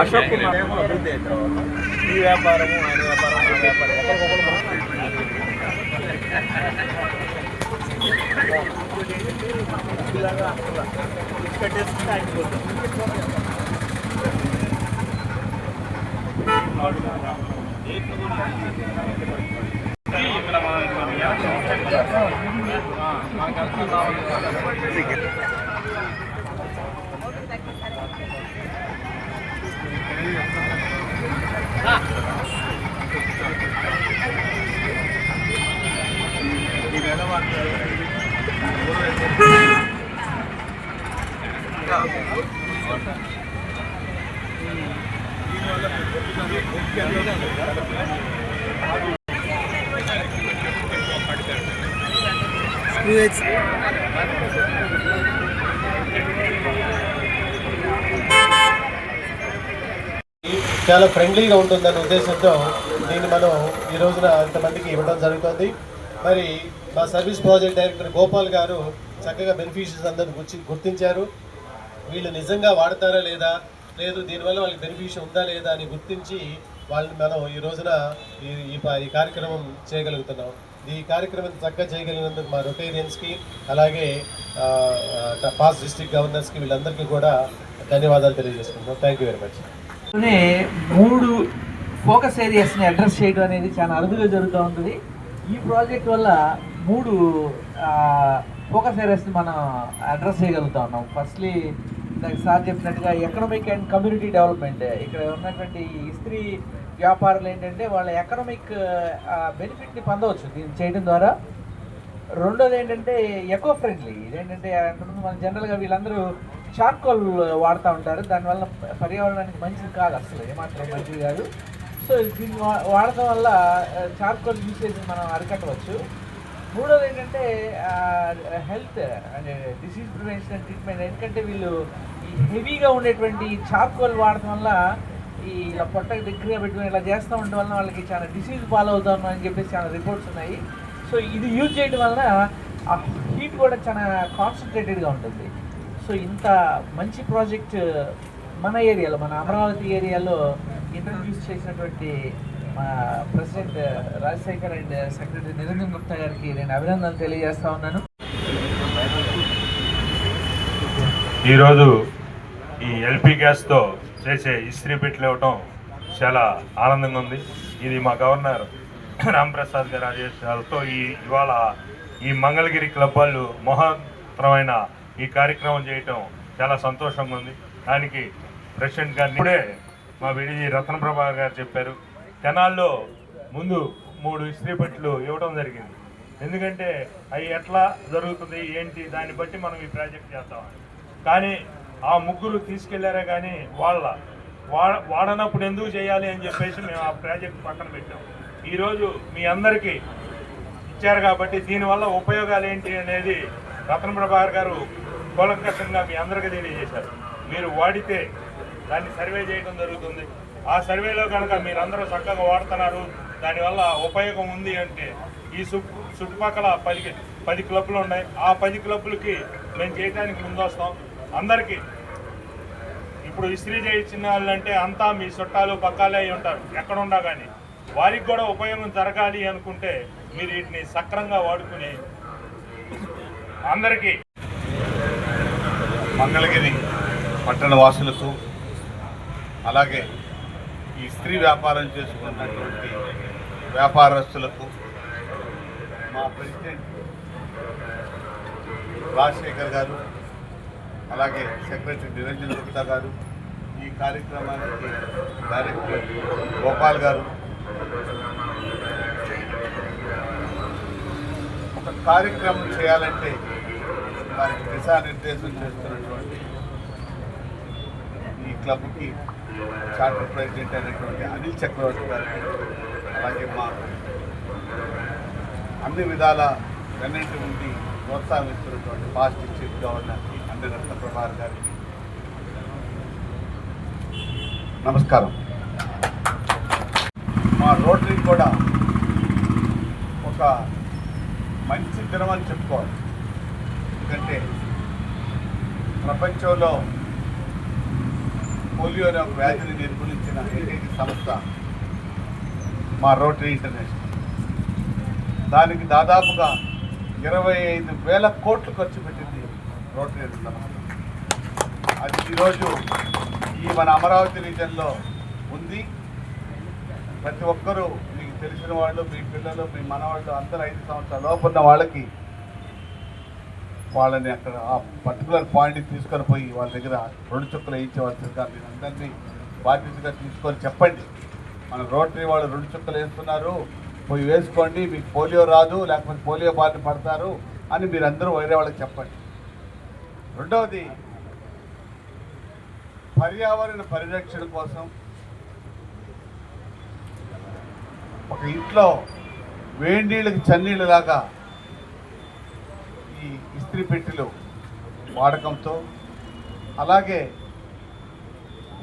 అశోక్ కుమార్. ఈ వ్యాపారము ఆయన వ్యాపారం ఆ వ్యాపారం. ఒకరికొకరు కట్టేసుకుంటే అయిపోతుంది మనకి చాలా ఫ్రెండ్లీగా ఉంటుందనే ఉద్దేశంతో దీన్ని మనం ఈ రోజున ఇంతమందికి ఇవ్వడం జరుగుతుంది. మరి మా సర్వీస్ ప్రాజెక్ట్ డైరెక్టర్ గోపాల్ గారు చక్కగా బెనిఫిషియర్స్ అందరిని గుర్తి గుర్తించారు. వీళ్ళు నిజంగా వాడతారా లేదా? లేదు దీనివల్ల వాళ్ళకి బెనిఫిషియర్ ఉందా లేదా అని గుర్తించి వాళ్ళని మనం ఈ రోజున ఈ ఈ కార్యక్రమం చేయగలుగుతున్నాం. ఈ కార్యక్రమం చక్కగా చేయగలిగినందుకు మా రొటేరియన్స్కి అలాగే పాస్ డిస్టిక్ గవర్నర్స్కి వీళ్ళందరికీ కూడా ధన్యవాదాలు తెలియజేసుకుంటున్నాం. Thank you very much. మూడు ఫోకస్ ఏరియాస్ని అడ్రస్ చేయడం అనేది చాలా అరుదుగా జరుగుతూ ఉంటుంది. ఈ ప్రాజెక్ట్ వల్ల మూడు ఫోకస్ ఏరియాస్ని మనం అడ్రస్ చేయగలుగుతా ఉన్నాం. ఫస్ట్లీ ఇందాక సార్ చెప్పినట్టుగా ఎకనామిక్ అండ్ కమ్యూనిటీ డెవలప్మెంట్ ఇక్కడ ఉన్నటువంటి ఇస్త్రీ వ్యాపారులు ఏంటంటే వాళ్ళ ఎకనామిక్ బెనిఫిట్ని పొందవచ్చు దీన్ని చేయడం ద్వారా. రెండోది ఏంటంటే ఎకో ఫ్రెండ్లీ ఇదేంటంటే అంతకుముందు మన జనరల్గా వీళ్ళందరూ చార్కోల్ వాడుతూ ఉంటారు. దానివల్ల పర్యావరణానికి మంచిది కాదు అసలు ఏమాత్రం మంచిది కాదు. సో దీన్ని వా- వాడటం వల్ల చార్కోల్ యూసేజ్ మనం అరికట్టవచ్చు. మూడోది ఏంటంటే హెల్త్ అంటే డిసీజ్ ప్రివెన్షన్ ట్రీట్మెంట్. ఎందుకంటే వీళ్ళు ఈ హెవీగా ఉండేటువంటి చార్కోల్ వాడటం వల్ల ఈ ఇలా పొట్టకి దగ్గరగా పెట్టుకుని ఇలా చేస్తూ ఉండడం వల్ల వాళ్ళకి చాలా డిసీజ్ ఫాలో అవుతాం అని చెప్పేసి చాలా రిపోర్ట్స్ ఉన్నాయి. సో ఇది యూజ్ చేయడం వలన ఆ హీట్ కూడా చాలా కాన్సన్ట్రేటెడ్గా ఉంటుంది. సో ఇంత మంచి ప్రాజెక్ట్ మన ఏరియాలో మన అమరావతి ఏరియాలో ఇంట్రడ్యూస్ చేసినటువంటి మా president Rajasekhar and secretary Niranjan Gupta గారికి నేను అభినందనలు తెలియజేస్తా ఉన్నాను. ఈరోజు ఈ ఎల్పి గ్యాస్తో చేసే ఇస్త్రీ పెట్లు ఇవ్వటం చాలా ఆనందంగా ఉంది. ఇది మా గవర్నర్ రాంప్రసాద్ గారి ఆదేశాలతో ఈ ఇవాళ ఈ మంగళగిరి క్లబ్ వాళ్ళు మహత్తరమైన ఈ కార్యక్రమం చేయటం చాలా సంతోషంగా ఉంది. దానికి ప్రెసిడెంట్ గారిని ఇప్పుడే మా విడిజి రత్నప్రభా గారు చెప్పారు. తెనాల్లో ముందు మూడు ఇస్త్రీ పెట్లు ఇవ్వడం జరిగింది. ఎందుకంటే అవి ఎట్లా జరుగుతుంది ఏంటి దాన్ని బట్టి మనం ఈ ప్రాజెక్ట్ చేస్తామని కానీ ఆ ముగ్గురు తీసుకెళ్ళారే కానీ వాళ్ళ వాడ వాడనప్పుడు ఎందుకు చేయాలి అని చెప్పేసి మేము ఆ ప్రాజెక్ట్ పక్కన పెట్టాం. ఈరోజు మీ అందరికీ ఇచ్చారు కాబట్టి దీనివల్ల ఉపయోగాలు ఏంటి అనేది రతన ప్రభాకర్ గారు కూలంకషంగా మీ అందరికీ తెలియజేశారు. మీరు వాడితే దాన్ని సర్వే చేయడం జరుగుతుంది. ఆ సర్వేలో కనుక మీరందరూ చక్కగా వాడుతున్నారు దానివల్ల ఉపయోగం ఉంది అంటే ఈ చుట్టుపక్కల పది పది క్లబ్లు ఉన్నాయి. ఆ పది క్లబ్లకి మేము చేయడానికి ముందు వస్తాం అందరికీ ఇప్పుడు ఇస్త్రీ చేయించిన వాళ్ళంటే అంతా మీ చుట్టాలు పక్కాలే అయి ఉంటారు. ఎక్కడున్నా కానీ వారికి కూడా ఉపయోగం జరగాలి అనుకుంటే మీరు వీటిని సక్రంగా వాడుకుని అందరికీ మంగళగిరి పట్టణ వాసులకు అలాగే ఈ స్త్రీ వ్యాపారం చేసుకున్నటువంటి వ్యాపారస్తులకు మా ప్రెసిడెంట్ రాజశేఖర్ గారు అలాగే సెక్రటరీ నిరంజన్ గుప్తా గారు ఈ కార్యక్రమానికి డైరెక్టర్ గోపాల్ గారు ఒక కార్యక్రమం చేయాలంటే దానికి దిశానిర్దేశం చేస్తున్నటువంటి ఈ క్లబ్కి చార్టర్ ప్రెసిడెంట్ అయినటువంటి అనిల్ చక్రవర్తి గారికి అలాగే మా అన్ని విధాల వెన్నెంటి ఉండి ప్రోత్సాహిస్తున్నటువంటి పాస్ట్ చీఫ్ గవర్నర్కి నర్తన ప్రభార్ గారికి నమస్కారం. మా రోటరీ కూడా ఒక మంచి దినం అని చెప్పుకోవాలి. ఎందుకంటే ప్రపంచంలో పోలియో అనే ఒక వ్యాధిని నిర్మూలించిన ఏకైక సంస్థ మా రోటరీ ఇంటర్నేషనల్. దానికి దాదాపుగా ఇరవై ఐదు వేల కోట్లు ఖర్చు పెట్టింది రోటరీ సంస్థ. అది ఈరోజు ఈ మన అమరావతి రీజన్లో ఉంది. ప్రతి ఒక్కరూ మీకు తెలిసిన వాళ్ళు మీ పిల్లలు మీ మనవాళ్ళు అందరూ ఐదు సంవత్సరాల లోపున్న వాళ్ళకి వాళ్ళని అక్కడ ఆ పర్టికులర్ పాయింట్కి తీసుకొని పోయి వాళ్ళ దగ్గర రెండు చుక్కలు వేయించవలసిందిగా మీరు అందరినీ బాధ్యతగా తీసుకొని చెప్పండి. మన రోటరీ వాళ్ళు రెండు చుక్కలు వేస్తున్నారు. పోయి వేసుకోండి. మీకు పోలియో రాదు లేకపోతే పోలియో బారిన పడతారు అని మీరు అందరూ వేరే వాళ్ళకి చెప్పండి. రెండవది పర్యావరణ పరిరక్షణ కోసం ఒక ఇంట్లో వేడి నీళ్ళకి చన్నీళ్ళలాగా ఈ ఇస్త్రీ పెట్టెలు వాడకంతో అలాగే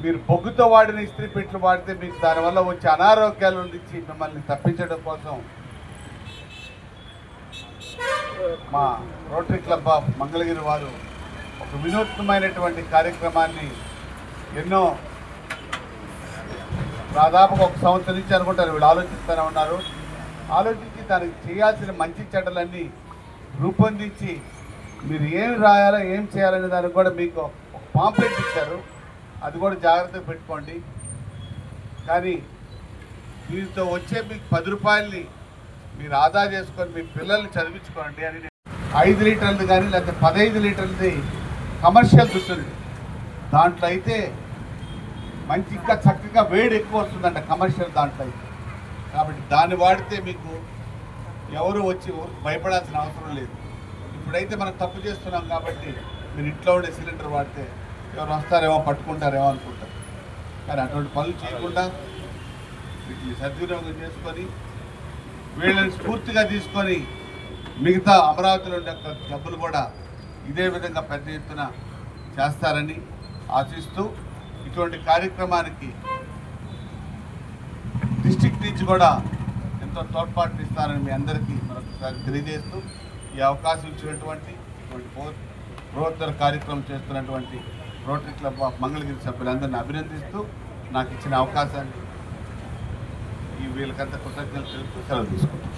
మీరు బొగ్గుతో వాడిన ఇస్త్రీ పెట్టెలు వాడితే మీకు దానివల్ల వచ్చే అనారోగ్యాల నుంచి మిమ్మల్ని తప్పించడం కోసం మా రోటరీ క్లబ్ ఆఫ్ మంగళగిరి వారు ఒక వినూత్నమైనటువంటి కార్యక్రమాన్ని ఎన్నో దాదాపుగా ఒక సంవత్సరం నుంచి అనుకుంటారు. వీళ్ళు ఆలోచిస్తూనే ఉన్నారు. ఆలోచించి దానికి చేయాల్సిన మంచి చెడ్డలన్నీ రూపొందించి మీరు ఏం రాయాలో ఏం చేయాలనే దానికి కూడా మీకు ఒక పాంప్లెట్ ఇచ్చారు. అది కూడా జాగ్రత్తగా పెట్టుకోండి. కానీ దీంతో వచ్చే మీకు పది రూపాయలని మీరు ఆదా చేసుకొని మీ పిల్లల్ని చదివించుకోండి అని ఐదు లీటర్లు కానీ లేకపోతే పదహైదు లీటర్లది కమర్షియల్ దుస్తుంది దాంట్లో అయితే మంచి ఇంకా చక్కగా వేడి ఎక్కువ వస్తుందంట కమర్షియల్ దాంట్లో అయితే. కాబట్టి దాన్ని వాడితే మీకు ఎవరు వచ్చి భయపడాల్సిన అవసరం లేదు. ఇప్పుడైతే మనం తప్పు చేస్తున్నాం కాబట్టి మీరు ఇంట్లో ఉండే సిలిండర్ వాడితే ఎవరు వస్తారేమో పట్టుకుంటారేమో అనుకుంటారు. కానీ అటువంటి పనులు చేయకుండా వీటిని సద్వినియోగం చేసుకొని వీళ్ళని స్ఫూర్తిగా తీసుకొని మిగతా అమరావతిలో ఉండే క్లబ్బులు కూడా ఇదే విధంగా పెద్ద ఎత్తున చేస్తారని ఆశిస్తూ ఇటువంటి కార్యక్రమానికి డిస్టిక్ నుంచి కూడా ఎంతో తోడ్పాటు ఇస్తారని మీ అందరికీ మరొకసారి తెలియజేస్తూ ఈ అవకాశం ఇచ్చినటువంటి ఇటువంటి బృహత్తర కార్యక్రమం చేస్తున్నటువంటి రోటరీ క్లబ్ ఆఫ్ మంగళగిరి సభ్యులందరినీ అభినందిస్తూ నాకు ఇచ్చిన అవకాశాన్ని ఈ వీళ్ళకంతా కృతజ్ఞతలు తెలుపుతూ సెలవు తీసుకుంటాను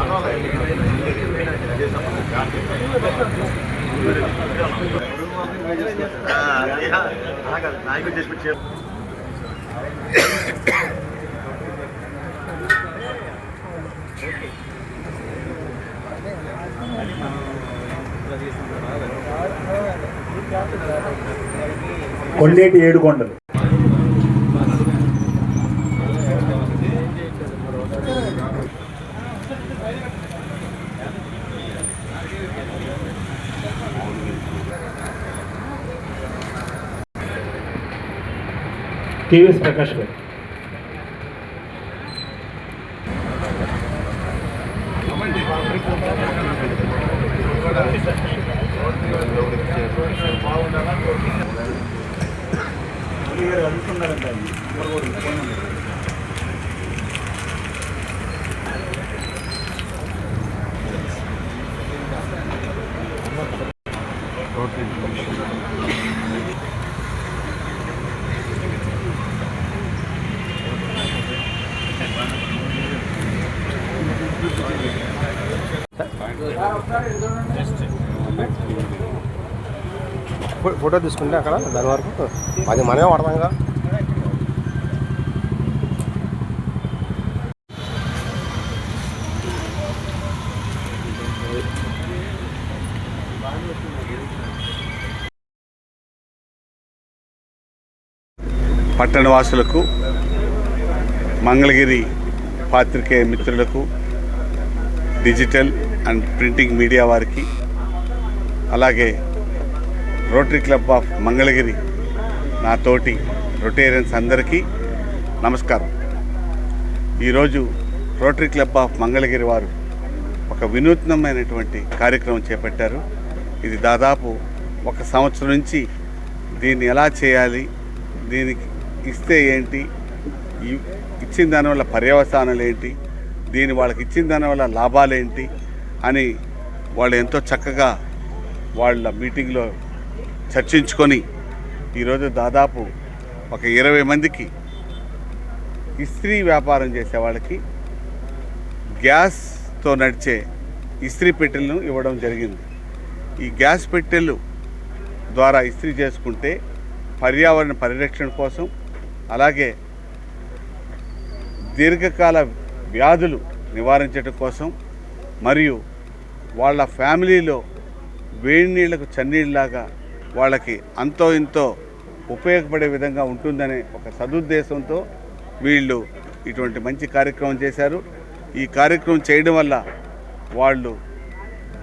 ఆచార్ గారు కొండేటి ఏడుకొండలు टीवीएस प्रकाश भाई ఫోటో తీసుకుంటే అక్కడ దాని వరకు. అది మనమే వాడతాంగా పట్టణవాసులకు మంగళగిరి పాత్రికేయ మిత్రులకు డిజిటల్ అండ్ ప్రింటింగ్ మీడియా వారికి అలాగే రోటరీ క్లబ్ ఆఫ్ మంగళగిరి నా తోటి రొటేరియన్స్ అందరికీ నమస్కారం. ఈరోజు రోటరీ క్లబ్ ఆఫ్ మంగళగిరి వారు ఒక వినూత్నమైనటువంటి కార్యక్రమం చేపట్టారు. ఇది దాదాపు ఒక సంవత్సరం నుంచి దీన్ని ఎలా చేయాలి దీనికి ఇస్తే ఏంటి ఇచ్చిన దానివల్ల పర్యవసానాలు ఏంటి దీని వాళ్ళకి ఇచ్చిన దానివల్ల లాభాలు ఏంటి అని వాళ్ళు ఎంతో చక్కగా వాళ్ళ మీటింగ్లో చర్చించుకొని ఈరోజు దాదాపు ఒక ఇరవై మందికి ఇస్త్రీ వ్యాపారం చేసే వాళ్ళకి గ్యాస్తో నడిచే ఇస్త్రీ పెట్టెలను ఇవ్వడం జరిగింది. ఈ గ్యాస్ పెట్టెలు ద్వారా ఇస్త్రీ చేసుకుంటే పర్యావరణ పరిరక్షణ కోసం అలాగే దీర్ఘకాల వ్యాధులు నివారించడం కోసం మరియు వాళ్ళ ఫ్యామిలీలో వేడి నీళ్ళకు చన్నీళ్ళలాగా వాళ్ళకి అంతో ఇంతో ఉపయోగపడే విధంగా ఉంటుందనే ఒక సదుద్దేశంతో వీళ్ళు ఇటువంటి మంచి కార్యక్రమం చేశారు. ఈ కార్యక్రమం చేయడం వల్ల వాళ్ళు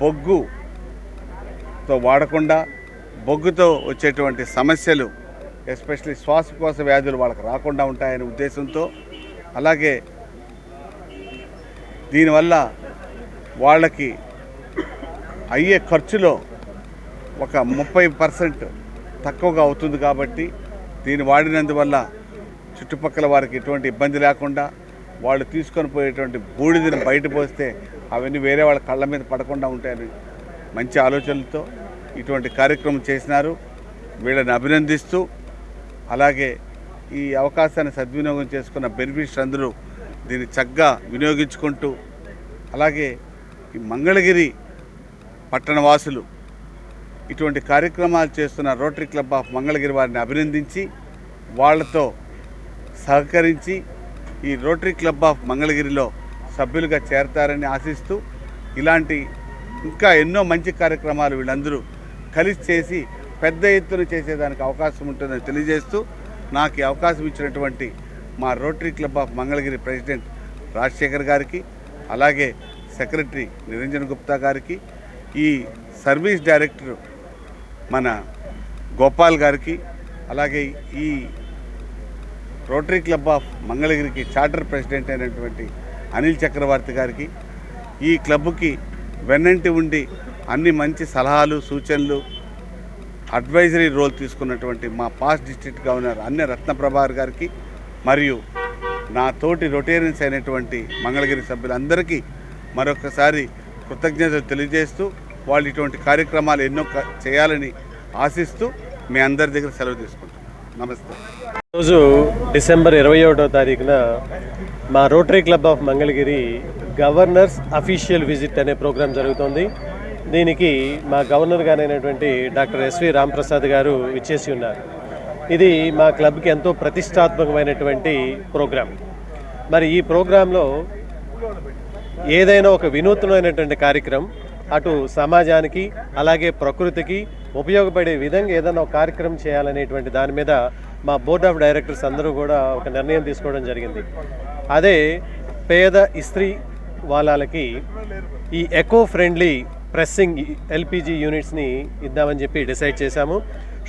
బొగ్గుతో వాడకుండా బొగ్గుతో వచ్చేటువంటి సమస్యలు ఎస్పెషలీ శ్వాసకోశ వ్యాధులు వాళ్ళకి రాకుండా ఉంటాయనే ఉద్దేశంతో అలాగే దీనివల్ల వాళ్ళకి అయ్యే ఖర్చులో ఒక ముప్పై పర్సెంట్ తక్కువగా అవుతుంది కాబట్టి దీన్ని వాడినందువల్ల చుట్టుపక్కల వారికి ఎటువంటి ఇబ్బంది లేకుండా వాళ్ళు తీసుకొని పోయేటువంటి బూడిదని బయట పోస్తే అవన్నీ వేరే వాళ్ళ కళ్ళ మీద పడకుండా ఉంటాయని మంచి ఆలోచనలతో ఇటువంటి కార్యక్రమం చేసినారు. వీళ్ళని అభినందిస్తూ అలాగే ఈ అవకాశాన్ని సద్వినియోగం చేసుకున్న బెనిఫిట్స్ అందరూ దీన్ని చక్కగా వినియోగించుకుంటూ అలాగే ఈ మంగళగిరి పట్టణవాసులు ఇటువంటి కార్యక్రమాలు చేస్తున్న రోటరీ క్లబ్ ఆఫ్ మంగళగిరి వారిని అభినందించి వాళ్ళతో సహకరించి ఈ రోటరీ క్లబ్ ఆఫ్ మంగళగిరిలో సభ్యులుగా చేరతారని ఆశిస్తూ ఇలాంటి ఇంకా ఎన్నో మంచి కార్యక్రమాలు వీళ్ళందరూ కలిసి చేసి పెద్ద ఎత్తున చేసేదానికి అవకాశం ఉంటుందని తెలియజేస్తూ నాకు ఈ అవకాశం ఇచ్చినటువంటి మా Rotary Club of Mangalagiri president Rajasekhar గారికి అలాగే సెక్రటరీ నిరంజన్ గుప్తా గారికి ఈ సర్వీస్ డైరెక్టర్ మన గోపాల్ గారికి అలాగే ఈ రోటరీ క్లబ్ ఆఫ్ మంగళగిరికి చార్టర్ ప్రెసిడెంట్ అయినటువంటి అనిల్ చక్రవర్తి గారికి ఈ క్లబ్కి వెన్నంటి ఉండి అన్ని మంచి సలహాలు సూచనలు అడ్వైజరీ రోల్ తీసుకున్నటువంటి మా పాస్ట్ డిస్ట్రిక్ట్ గవర్నర్ అన్య రత్నప్రభార్ గారికి మరియు నా తోటి రొటేరియన్స్ అయినటువంటి మంగళగిరి సభ్యులందరికీ మరొకసారి కృతజ్ఞతలు తెలియజేస్తూ వాళ్ళు ఇటువంటి కార్యక్రమాలు ఎన్నో చేయాలని ఆశిస్తూ మీ అందరి దగ్గర సెలవు తీసుకుంటాం. నమస్తే. రోజు డిసెంబర్ ఇరవై ఒకటో తారీఖున మా Rotary club of Mangalagiri governors official visit అనే ప్రోగ్రాం జరుగుతోంది. దీనికి మా గవర్నర్ గారైనటువంటి డాక్టర్ ఎస్వి రాంప్రసాద్ గారు ఇచ్చేసి ఉన్నారు. ఇది మా క్లబ్కి ఎంతో ప్రతిష్టాత్మకమైనటువంటి ప్రోగ్రాం. మరి ఈ ప్రోగ్రాంలో ఏదైనా ఒక వినూత్నమైనటువంటి కార్యక్రమం అటు సమాజానికి అలాగే ప్రకృతికి ఉపయోగపడే విధంగా ఏదైనా ఒక కార్యక్రమం చేయాలనేటువంటి దాని మీద మా బోర్డ్ ఆఫ్ డైరెక్టర్స్ అందరూ కూడా ఒక నిర్ణయం తీసుకోవడం జరిగింది. అదే పేద ఇస్త్రీ వాళ్ళకి ఈ ఎకో ఫ్రెండ్లీ ప్రెస్సింగ్ ఎల్పిజి యూనిట్స్ని ఇద్దామని చెప్పి డిసైడ్ చేశాము.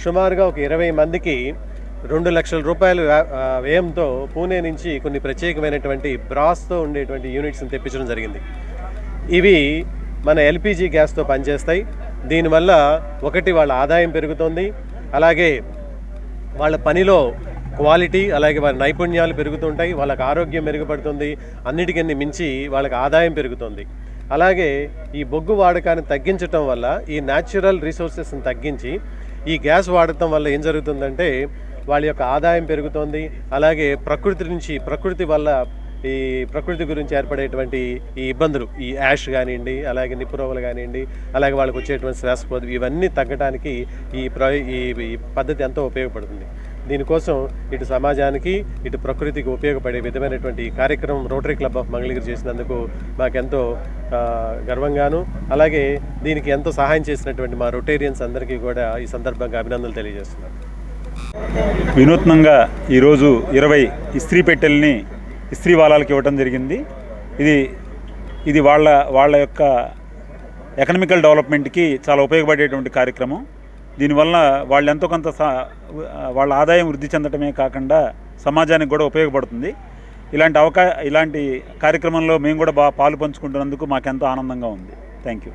సుమారుగా ఒక ఇరవై మందికి రెండు లక్షల రూపాయలు వ్యయంతో పూణే నుంచి కొన్ని ప్రత్యేకమైనటువంటి బ్రాస్తో ఉండేటువంటి యూనిట్స్ని తెప్పించడం జరిగింది. ఇవి మన ఎల్పిజి గ్యాస్తో పనిచేస్తాయి. దీనివల్ల ఒకటి వాళ్ళ ఆదాయం పెరుగుతుంది. అలాగే వాళ్ళ పనిలో క్వాలిటీ అలాగే వారి నైపుణ్యాలు పెరుగుతుంటాయి. వాళ్ళకి ఆరోగ్యం మెరుగుపడుతుంది. అన్నిటికన్నీ మించి వాళ్ళకి ఆదాయం పెరుగుతుంది. అలాగే ఈ బొగ్గు వాడకాన్ని తగ్గించటం వల్ల ఈ న్యాచురల్ రిసోర్సెస్ని తగ్గించి ఈ గ్యాస్ వాడటం వల్ల ఏం జరుగుతుందంటే వాళ్ళ యొక్క ఆదాయం పెరుగుతోంది. అలాగే ప్రకృతి నుంచి ప్రకృతి వల్ల ఈ ప్రకృతి గురించి ఏర్పడేటువంటి ఈ ఇబ్బందులు ఈ యాష్ కానివ్వండి అలాగే నిపురోగలు కానివ్వండి అలాగే వాళ్ళకి వచ్చేటువంటి శ్వాసపోదు ఇవన్నీ తగ్గడానికి ఈ ప్ర ఈ పద్ధతి ఎంతో ఉపయోగపడుతుంది. దీనికోసం ఇటు సమాజానికి ఇటు ప్రకృతికి ఉపయోగపడే విధమైనటువంటి కార్యక్రమం రోటరీ క్లబ్ ఆఫ్ మంగళగిరి చేసినందుకు మాకెంతో గర్వంగాను అలాగే దీనికి ఎంతో సహాయం చేసినటువంటి మా రొటేరియన్స్ అందరికీ కూడా ఈ సందర్భంగా అభినందనలు తెలియజేస్తున్నాను. వినూత్నంగా ఈరోజు ఇరవై ఇస్త్రీ పెట్టెల్ని ఇస్త్రీ వాలాలకు ఇవ్వటం జరిగింది. ఇది ఇది వాళ్ళ వాళ్ళ యొక్క ఎకనామికల్ డెవలప్మెంట్కి చాలా ఉపయోగపడేటువంటి కార్యక్రమం. దీనివల్ల వాళ్ళు ఎంతో కొంత సా వాళ్ళ ఆదాయం వృద్ధి చెందటమే కాకుండా సమాజానికి కూడా ఉపయోగపడుతుంది. ఇలాంటి అవకా ఇలాంటి కార్యక్రమంలో మేము కూడా బాగా పాలు పంచుకుంటున్నందుకు మాకెంతో ఆనందంగా ఉంది. Thank you